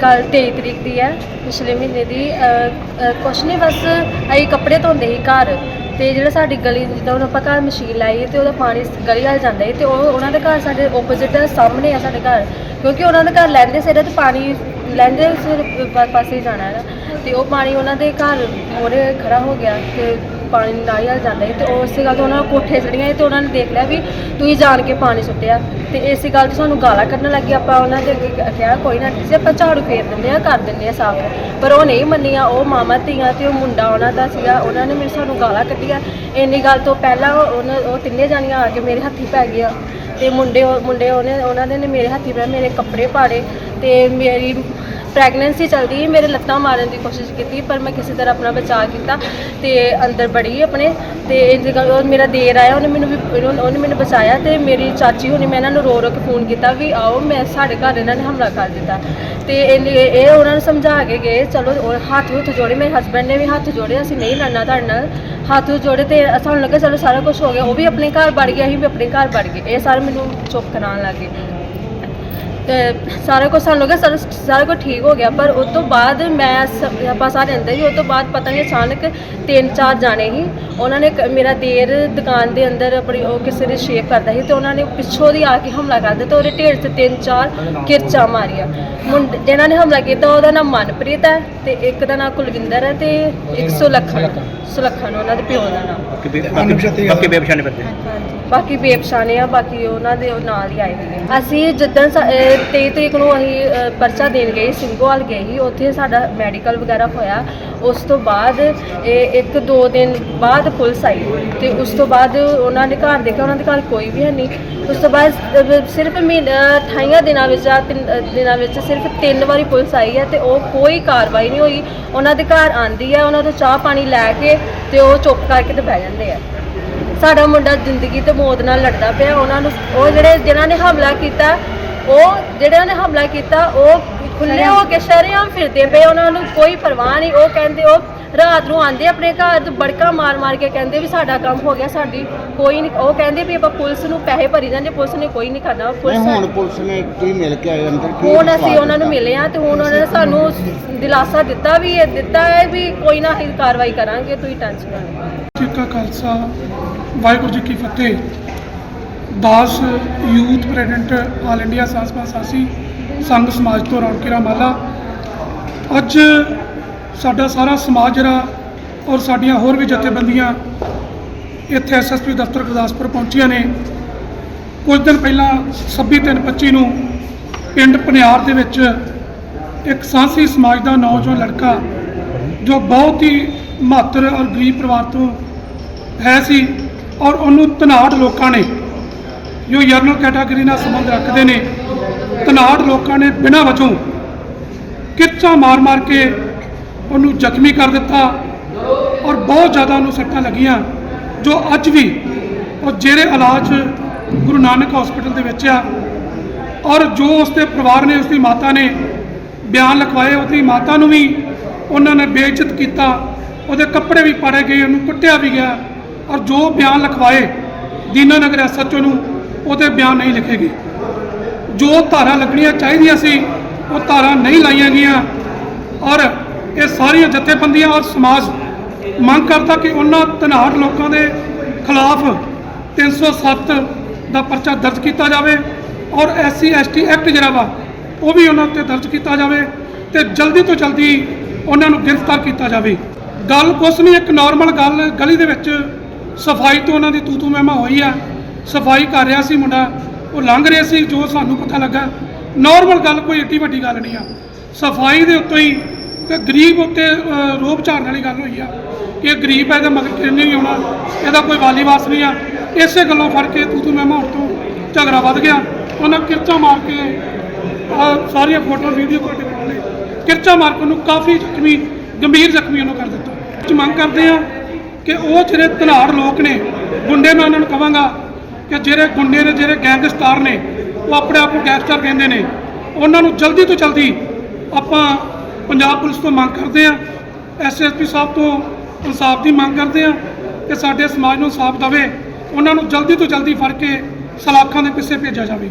ਕੱਲ 23 ਤਰੀਕ ਦੀ ਹੈ ਪਿਛਲੇ ਮਹੀਨੇ ਦੀ। ਅ, ਕੁਛ ਨਹੀਂ ਬਸ ਅਸੀਂ ਕੱਪੜੇ ਧੋਂਦੇ ਸੀ ਘਰ ਤੇ ਜਿਹੜਾ ਸਾਡੀ ਗਲੀ ਜਿੱਦਾਂ ਹੁਣ ਆਪਾਂ ਘਰ ਮਸ਼ੀਨ ਲਾਈ ਹੈ ਤੇ ਉਹਦਾ ਪਾਣੀ ਗਲੀ ਵੱਲ ਜਾਂਦਾ ਹੈ ਤੇ ਉਹ ਉਹਨਾਂ ਦੇ ਘਰ ਸਾਡੇ ਆਪੋਜ਼ਿਟ ਸਾਹਮਣੇ ਆ ਸਾਡੇ ਘਰ। ਕਿਉਂਕਿ ਉਹਨਾਂ ਦੇ ਘਰ ਲੈਂਦੇ ਸਿਰ ਤੇ ਪਾਣੀ ਲੈਂਦੇ ਸਿਰ ਪਾਸੇ ਜਾਣਾ ਹੈ ਤੇ ਉਹ ਪਾਣੀ ਉਹਨਾਂ ਦੇ ਘਰ ਮੋਰੇ ਖੜਾ ਹੋ ਗਿਆ ਤੇ ਪਾਣੀ ਨਾਲੀ ਵੱਲ ਜਾਂਦਾ ਸੀ ਤੇ ਉਹ ਇਸੇ ਗੱਲ ਤੋਂ ਉਹਨਾਂ ਨੂੰ ਕੋਠੇ ਚੜੀਆਂ ਸੀ ਤੇ ਉਹਨਾਂ ਨੇ ਦੇਖ ਲਿਆ ਵੀ ਤੁਸੀਂ ਜਾਣ ਕੇ ਪਾਣੀ ਸੁੱਟਿਆ। ਤੇ ਇਸੇ ਗੱਲ ਤੋਂ ਸਾਨੂੰ ਗਾਲਾਂ ਕੱਢਣ ਲੱਗੀ। ਆਪਾਂ ਉਹਨਾਂ ਦੇ ਅੱਗੇ ਕਿਹਾ, ਕੋਈ ਨਾ ਜੀ ਆਪਾਂ ਝਾੜੂ ਫੇਰ ਦਿੰਦੇ ਆ ਕਰ ਦਿੰਦੇ ਆ ਸਾਫ਼। ਪਰ ਉਹ ਨਹੀਂ ਮੰਨੀਆਂ। ਉਹ ਮਾਮਾ, ਧੀਆਂ ਤੇ ਉਹ ਮੁੰਡਾ ਉਹਨਾਂ ਦਾ ਸੀਗਾ। ਉਹਨਾਂ ਨੇ ਮੇਰੇ ਸਾਨੂੰ ਗਾਲਾਂ ਕੱਢੀਆਂ। ਇੰਨੀ ਗੱਲ ਤੋਂ ਪਹਿਲਾਂ ਉਹ ਉਹਨਾਂ- ਉਹ ਤਿੰਨੇ ਜਾਣੀਆਂ ਆ ਕੇ ਮੇਰੇ ਹੱਥੀ ਪੈ ਗਈਆਂ। ਤੇ ਮੁੰਡੇ ਉਹ- ਮੁੰਡੇ ਉਹਨੇ, ਉਹਨਾਂ ਦੇ ਨੇ ਮੇਰੇ ਹੱਥੀ ਪੈ ਮੇਰੇ ਕੱਪੜੇ ਪਾੜੇ। ਤੇ ਮੇਰੀ ਪ੍ਰੈਗਨੈਂਸੀ ਚੱਲਦੀ ਸੀ ਮੇਰੇ ਲੱਤਾਂ ਮਾਰਨ ਦੀ ਕੋਸ਼ਿਸ਼ ਕੀਤੀ, ਪਰ ਮੈਂ ਕਿਸੇ ਤਰ੍ਹਾਂ ਆਪਣਾ ਬਚਾਅ ਕੀਤਾ ਤੇ ਅੰਦਰ ਬੜੀ ਆਪਣੇ ਤੇ ਇਹਦੇ ਗੱਲ ਉਹ ਮੇਰਾ ਦੇਰ ਆਇਆ, ਉਹਨੇ ਮੈਨੂੰ ਵੀ, ਉਹਨੇ ਉਹਨੇ ਮੈਨੂੰ ਬਚਾਇਆ ਤੇ ਮੇਰੀ ਚਾਚੀ ਹੋਣੀ ਮੈਂ ਇਹਨਾਂ ਨੂੰ ਰੋ ਰੋ ਕੇ ਫੋਨ ਕੀਤਾ ਵੀ ਆਓ ਮੈਂ ਸਾਡੇ ਘਰ ਇਹਨਾਂ ਨੇ ਹਮਲਾ ਕਰ ਦਿੱਤਾ। ਤੇ ਇਹਨੇ- ਇਹ ਉਹਨਾਂ ਨੂੰ ਸਮਝਾ ਕੇ ਗਏ, ਚਲੋ ਉਹ ਹੱਥ ਹੁੱਥ ਜੋੜੇ, ਮੇਰੇ ਹਸਬੰਡ ਨੇ ਵੀ ਹੱਥ ਜੋੜੇ, ਅਸੀਂ ਨਹੀਂ ਲੜਨਾ ਤੁਹਾਡੇ ਨਾਲ। ਹੱਥ ਹੁੱਥ ਜੋੜੇ ਤੇ ਸਾਨੂੰ ਲੱਗਾ ਚਲੋ ਸਾਰਾ ਕੁਝ ਹੋ ਗਿਆ, ਉਹ ਵੀ ਆਪਣੇ ਘਰ ਵੜ ਗਿਆ, ਅਸੀਂ ਵੀ ਆਪਣੇ ਘਰ ਵੜ ਗਏ। ਇਹ ਸਾਰੇ ਮੈਨੂੰ ਚੁੱਪ ਕਰਾਉਣ ਲੱਗੇ ਤੇ ਸਾਰਾ ਕੁਝ ਸਾਨੂੰ ਲੱਗਾ ਸਾਰਾ ਸਾਰਾ ਕੁਝ ਠੀਕ ਹੋ ਗਿਆ, ਪਰ ਉਸ ਤੋਂ ਬਾਅਦ ਮੈਂ ਸ- ਆਪਾਂ ਸਾਰੇ ਅੰਦਰ ਹੀ ਉਸ ਤੋਂ ਬਾਅਦ ਪਤਾ ਨਹੀਂ ਅਚਾਨਕ ਤਿੰਨ ਚਾਰ ਜਾਣੇ ਹੀ ਉਹਨਾਂ ਨੇ ਕ- ਮੇਰਾ ਦੇਰ ਦੁਕਾਨ ਦੇ ਅੰਦਰ ਆਪਣੀ ਉਹ ਕਿਸੇ ਦੀ ਸ਼ੇਪ ਕਰਦਾ ਸੀ ਤੇ ਉਹਨਾਂ ਨੇ ਪਿੱਛੋਂ ਦੀ ਆ ਕੇ ਹਮਲਾ ਕਰ ਦਿੱਤਾ ਉਹਦੇ ਢੇਰ 'ਚ ਤਿੰਨ ਚਾਰ ਕਿਰਚਾਂ ਮਾਰੀਆਂ। ਮੁੰਡੇ ਜਿਹਨਾਂ ਨੇ ਹਮਲਾ ਕੀਤਾ ਉਹਦਾ ਨਾਮ ਮਨਪ੍ਰੀਤ ਹੈ ਤੇ ਇੱਕ ਦਾ ਨਾਮ ਕੁਲਵਿੰਦਰ ਹੈ ਤੇ ਇੱਕ ਸੁਲੱਖਣ ਸੁਲੱਖਣ ਉਹਨਾਂ ਦੇ ਪਿਓ ਦਾ ਨਾਮ। ਬਾਕੀ ਬੇ- ਬਾਕੀ ਬਾਕੀ ਬੇਪਛਾਣੇ ਬੰਦੇ। ਬਾਕੀ ਬੇਪਛਾਣੇ ਆ ਬਾਕੀ ਉਹਨਾਂ ਦੇ ਉਹ ਨਾਲ ਹੀ ਆਏ ਹੋਏ ਨੇ ਅਸੀਂ ਜਿੱਦਣ 23 ਤਰੀਕ ਨੂੰ ਅਸੀਂ ਅ, ਪਰਚਾ ਦੇਣ ਗਏ ਸਿੰਘੋਵਾਲ ਗਏ ਸੀ ਉੱਥੇ ਸਾਡਾ ਮੈਡੀਕਲ ਵਗੈਰਾ ਹੋਇਆ। ਉਸ ਤੋਂ ਬਾਅਦ ਇਹ ਇੱਕ ਦੋ ਦਿਨ ਬਾਅਦ ਪੁਲਿਸ ਆਈ। ਤੇ ਉਸ ਤੋਂ ਬਾਅਦ ਉਹਨਾਂ ਨੇ ਘਰ ਦੇਖਿਆ, ਉਹਨਾਂ ਦੇ ਘਰ ਕੋਈ ਵੀ ਹੈ ਨਹੀਂ। ਉਸ ਤੋਂ ਬਾਅਦ ਸਿਰਫ ਮਹੀਨਾ 28 ਦਿਨਾਂ ਵਿੱਚ ਆ ਤਿੰਨ ਦਿਨਾਂ ਵਿੱਚ ਸਿਰਫ ਤਿੰਨ ਵਾਰੀ ਪੁਲਿਸ ਆਈ ਹੈ ਤੇ ਉਹ ਕੋਈ ਕਾਰਵਾਈ ਨਹੀਂ ਹੋਈ। ਉਹਨਾਂ ਦੇ ਘਰ ਆਂਦੀ ਹੈ, ਉਹਨਾਂ ਤੋਂ ਚਾਹ ਪਾਣੀ ਲੈ ਕੇ ਤੇ ਉਹ ਚੁੱਪ ਕਰਕੇ ਤੇ ਬਹਿ ਜਾਂਦੇ ਆ। ਸਾਡਾ ਮੁੰਡਾ ਜ਼ਿੰਦਗੀ ਤੇ ਮੌਤ ਨਾਲ ਲੜਦਾ ਪਿਆ। ਉਹਨਾਂ ਨੂੰ ਉਹ ਜਿਹੜੇ ਜਿਨ੍ਹਾਂ ਨੇ ਹਮਲਾ ਕੀਤਾ, ਉਹ ਜਿਹੜੇ ਉਹਨੇ ਹਮਲਾ ਕੀਤਾ, ਉਹ ਖੁੱਲੇ ਹੋ ਕੇ ਸ਼ਰੇਆਮ ਫਿਰਦੇ ਪਏ। ਉਹਨਾਂ ਨੂੰ ਕੋਈ ਪਰਵਾਹ ਨਹੀਂ। ਉਹ ਕਹਿੰਦੇ, ਉਹ ਰਾਤ ਨੂੰ ਆਂਦੇ ਆਪਣੇ ਘਰ ਤੇ ਬੜਕਾ ਮਾਰ ਮਾਰ ਕੇ ਕਹਿੰਦੇ ਵੀ ਸਾਡਾ ਕੰਮ ਹੋ ਗਿਆ ਸਾਡੀ ਕੋਈ ਨਹੀਂ ਉਹ ਕਹਿੰਦੇ ਵੀ ਆਪਾਂ ਪੁਲਿਸ ਨੂੰ ਪੈਸੇ ਭਰੀ ਜਾਂਦੇ ਪੁਲਿਸ ਨੇ ਕੋਈ ਨਹੀਂ ਕਰਨਾ ਨਹੀਂ ਪੁਲਿਸ ਹੁਣ ਪੁਲਿਸ ਨੇ ਤੁਸੀਂ ਮਿਲ ਕੇ ਆਏ ਅੰਦਰ ਕੀ ਹੁਣ ਅਸੀਂ ਉਹਨਾਂ ਨੂੰ ਮਿਲੇ ਆ ਤੇ ਹੁਣ ਉਹਨਾਂ ਨੇ ਸਾਨੂੰ ਦਿਲਾਸਾ ਦਿੱਤਾ ਵੀ ਇਹ ਦਿੱਤਾ ਹੈ ਵੀ ਕੋਈ ਨਾ ਅਸੀਂ ਕਾਰਵਾਈ ਕਰਾਂਗੇ ਤੁਸੀਂ ਟੈਨਸ਼ਨ ਨਾ ਲਓ। ਜੀ ਕਾ ਖਾਲਸਾ ਵਾਹਿਗੁਰੂ ਜੀ ਕੀ ਫਤਿਹ। ਦਾਸ ਯੂਥ ਪ੍ਰੈਜ਼ੀਡੈਂਟ ਆਲ ਇੰਡੀਆ ਸਾਸਪਾ ਸਾਸੀ ਸੰਘ ਸਮਾਜ ਤੋਂ ਰੌਣਕੀਰਾ ਮਾਲਾ ਅੱਜ ਸਾਡਾ ਸਾਰਾ ਸਮਾਜ ਜਿਹੜਾ ਔਰ ਸਾਡੀਆਂ ਹੋਰ ਵੀ ਜਥੇਬੰਦੀਆਂ ਇੱਥੇ ਐਸਐਸਪੀ ਦਫ਼ਤਰ ਗੁਰਦਾਸਪੁਰ ਪਹੁੰਚੀਆਂ ਨੇ। ਕੁਝ ਦਿਨ ਪਹਿਲਾਂ 26 ਤਿੰਨ 25 ਨੂੰ ਪਿੰਡ ਪਨਿਆਰ ਦੇ ਵਿੱਚ ਇੱਕ ਸਾਂਸੀ ਸਮਾਜ ਦਾ ਨੌਜਵਾਨ ਲੜਕਾ ਜੋ ਬਹੁਤ ਹੀ ਮਾਤਰ ਔਰ ਗਰੀਬ ਪਰਿਵਾਰ ਤੋਂ ਹੈ ਸੀ ਔਰ ਉਹਨੂੰ ਧਨਾੜ ਲੋਕਾਂ ਨੇ ਜੋ ਜਰਨਲ ਕੈਟਾਗਰੀ ਨਾਲ ਸੰਬੰਧ ਰੱਖਦੇ ਨੇ, ਧਨਾੜ ਲੋਕਾਂ ਨੇ ਬਿਨਾਂ ਵਜੋਂ ਕਿੱਚਾ ਮਾਰ-ਮਾਰ ਕੇ ਉਹਨੂੰ ਜ਼ਖਮੀ ਕਰ ਦਿੱਤਾ ਔਰ ਬਹੁਤ ਜ਼ਿਆਦਾ ਉਹਨੂੰ ਸੱਟਾਂ ਲੱਗੀਆਂ, ਜੋ ਅੱਜ ਵੀ ਉਹ ਜਿਹੜੇ ਇਲਾਜ ਗੁਰੂ ਨਾਨਕ ਹਸਪੀਟਲ ਦੇ ਵਿੱਚ ਆ ਔਰ ਜੋ ਉਸਦੇ ਪਰਿਵਾਰ ਨੇ, ਉਸਦੀ ਮਾਤਾ ਨੇ ਬਿਆਨ ਲਿਖਵਾਏ, ਉਹਦੀ ਮਾਤਾ ਨੂੰ ਵੀ ਉਹਨਾਂ ਨੇ ਬੇਇੱਜ਼ਤ ਕੀਤਾ, ਉਹਦੇ ਕੱਪੜੇ ਵੀ ਪਾੜੇ ਗਏ, ਉਹਨੂੰ ਕੁੱਟਿਆ ਵੀ ਗਿਆ ਔਰ ਜੋ ਬਿਆਨ ਲਿਖਵਾਏ ਦੀਨਾਨਗਰ ਐਸਐਚਓ ਨੂੰ, ਉਹਦੇ ਬਿਆਨ ਨਹੀਂ ਲਿਖੇ ਗਏ। ਜੋ ਧਾਰਾ ਲੱਗਣੀਆਂ ਚਾਹੀਦੀਆਂ ਸੀ, ਉਹ ਧਾਰਾ ਨਹੀਂ ਲਾਈਆਂ ਗਈਆਂ ਔਰ ਇਹ ਸਾਰੀਆਂ ਜਥੇਬੰਦੀਆਂ ਔਰ ਸਮਾਜ ਮੰਗ ਕਰਦਾ ਕਿ ਉਹਨਾਂ ਧਨਾੜ ਲੋਕਾਂ ਦੇ ਖਿਲਾਫ 307 ਦਾ ਪਰਚਾ ਦਰਜ ਕੀਤਾ ਜਾਵੇ ਔਰ ਐਸਸੀ, ਐਸਟੀ ਐਕਟ ਜਿਹੜਾ ਵਾ, ਉਹ ਵੀ ਉਹਨਾਂ ਉੱਤੇ ਦਰਜ ਕੀਤਾ ਜਾਵੇ ਤੇ ਜਲਦੀ ਤੋਂ ਜਲਦੀ ਉਹਨਾਂ ਨੂੰ ਗ੍ਰਿਫਤਾਰ ਕੀਤਾ ਜਾਵੇ। ਗੱਲ ਕੁਛ ਨਹੀਂ, ਇੱਕ ਨਾਰਮਲ ਗੱਲ, ਗਲੀ ਦੇ ਵਿੱਚ ਸਫ਼ਾਈ ਤੋਂ ਉਹਨਾਂ ਦੀ ਤੂ ਤੂ ਮਹਿਮਾ ਹੋਈ ਆ, ਸਫ਼ਾਈ ਕਰ ਰਿਹਾ ਸੀ ਮੁੰਡਾ, ਉਹ ਲੰਘ ਰਿਹਾ ਸੀ ਜੋ ਸਾਨੂੰ ਪਤਾ ਲੱਗਾ। ਨਾਰਮਲ ਗੱਲ ਕੋਈ ਏਡੀ ਵੱਡੀ ਗੱਲ ਨਹੀਂ ਆ। ਸਫ਼ਾਈ ਦੇ ਉੱਤੇ ਹੀ ਕਿ ਗਰੀਬ ਉੱਤੇ ਅ, ਰੋਬ ਝਾੜਨ ਵਾਲੀ ਗੱਲ ਹੋਈ ਆ। ਕਿ ਇਹ ਗਰੀਬ ਹੈ ਇਹਦਾ ਮਗਰ ਕਿਰਨ ਨਹੀਂ ਆਉਣਾ? ਇਹਦਾ ਕੋਈ ਵਾਲੀ ਵਾਸ ਨਹੀਂ ਆ। ਇਸੇ ਗੱਲੋਂ ਫੜ ਕੇ ਤੂੰ ਤੂੰ ਮਹਿਮਾ ਹੋਣ ਤੋਂ ਝਗੜਾ ਵੱਧ ਗਿਆ। ਉਹਨਾਂ ਕਿਰਚਾ ਮਾਰ ਕੇ ਆਹ ਸਾਰੀਆਂ ਫੋਟੋ ਵੀਡੀਓ ਤੁਹਾਡੇ ਕੋਲ ਨੇ ਕਿਰਚਾ ਮਾਰ ਕੇ ਉਹਨੂੰ ਕਾਫੀ ਜ਼ਖਮੀ ਗੰਭੀਰ ਜ਼ਖਮੀ ਉਹਨੂੰ ਕਰ ਦਿੱਤਾ। ਅਸੀਂ ਮੰਗ ਕਰਦੇ ਆ ਕਿ ਉਹ ਜਿਹੜੇ ਧਨਾੜ ਲੋਕ ਨੇ ਗੁੰਡੇ ਮੈਂ ਉਹਨਾਂ ਨੂੰ ਕਹਾਂਗਾ ਕਿ ਜਿਹੜੇ ਗੁੰਡੇ ਨੇ ਜਿਹੜੇ ਗੈਂਗਸਟਰ ਨੇ ਉਹ ਆਪਣੇ ਆਪ ਨੂੰ ਗੈਂਗਸਟਰ ਕਹਿੰਦੇ ਨੇ ਉਹਨਾਂ ਨੂੰ ਜਲਦੀ ਤੋਂ ਜਲਦੀ ਆਪਾਂ ਪੰਜਾਬ ਪੁਲਿਸ ਤੋਂ ਮੰਗ ਕਰਦੇ ਆ ਐਸਐਸਪੀ ਸਾਹਿਬ ਤੋਂ ਇਨਸਾਫ ਦੀ ਮੰਗ ਕਰਦੇ ਆ ਕਿ ਸਾਡੇ ਸਮਾਜ ਨੂੰ ਇਨਸਾਫ ਦਵੇ, ਉਹਨਾਂ ਨੂੰ ਜਲਦੀ ਤੋਂ ਜਲਦੀ ਫੜ ਕੇ ਸਲਾਖਾਂ ਦੇ ਪਿੱਛੇ ਭੇਜਿਆ ਜਾਵੇ।